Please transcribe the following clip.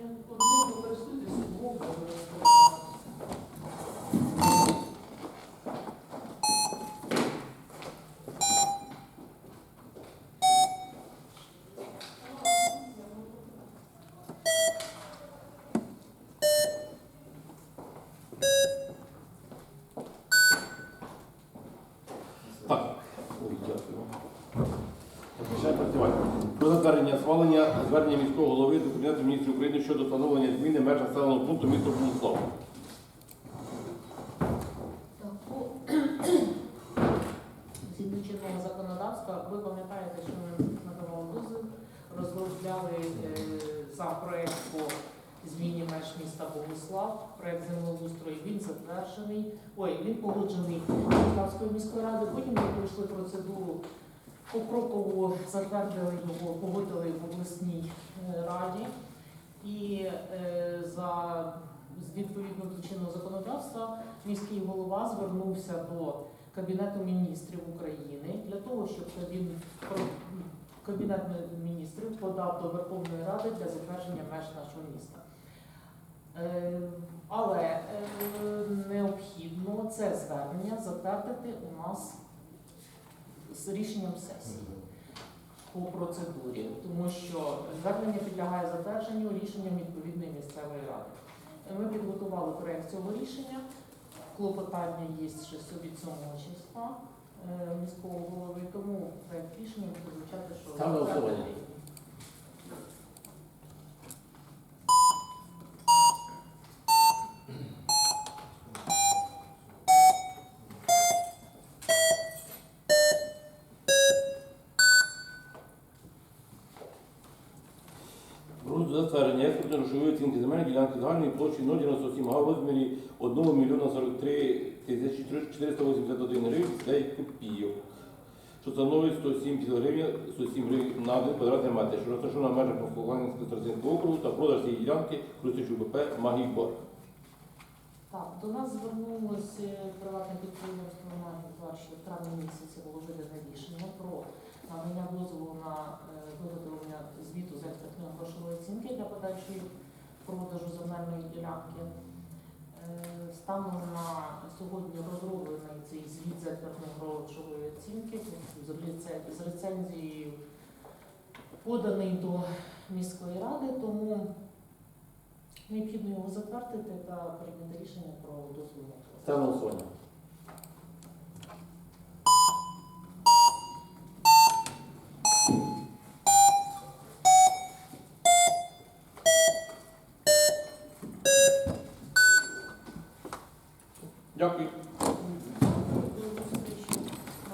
我我的梦中是多么美 Про затвердження схвалення звернення міського голови до Кабінету міністрів України щодо встановлення зміни меж населеного пункту міста Богуслав. Так, Згідно чинного законодавства, ви пам'ятаєте, що ми надавали дозвіл, розробляли е, за проект по зміні меж міста Богуслав. Проект землеустрою він затверджений. Ой, він погоджений Полтавською міською радою. Потім ми пройшли процедуру покроково затвердили його, погодили в обласній е, раді. І е, за відповідно до чинного законодавства міський голова звернувся до Кабінету міністрів України для того, щоб він Кабінет міністрів подав до Верховної Ради для затвердження меж нашого міста. Е, Але необхідно це звернення затвердити у нас з рішенням сесії по процедурі, тому що звернення підлягає затвердженню рішенням відповідної місцевої ради. Ми підготували проєкт цього рішення. Клопотання є ще від 7 числа е, міського голови, тому проєкт рішення буде звучати, що Про затвердження експортної грошової оцінки земельної ділянки загальної площі 097 га в розмірі 1 мільйона 43 тисячі 481 гривень 9 копійок, що становить 170 гривень 107 гривень на 1 квадратний метр, що розташована в межах Москва-Ланського старостинського округу та продаж цієї ділянки користуючи БП Магібор. Так, до нас звернулося приватне підприємство «Магнітвар», що в травні місяці було видане рішення про надання дозволу на е, виготовлення звіту з експертної грошової оцінки для подальшої продажу земельної ділянки. Е, Станом на сьогодні розроблений цей звіт з експертної грошової оцінки з реце- рецензією поданий до міської ради, тому необхідно його затвердити та прийняти рішення про дозвіл. продаж. Голосування. Yo,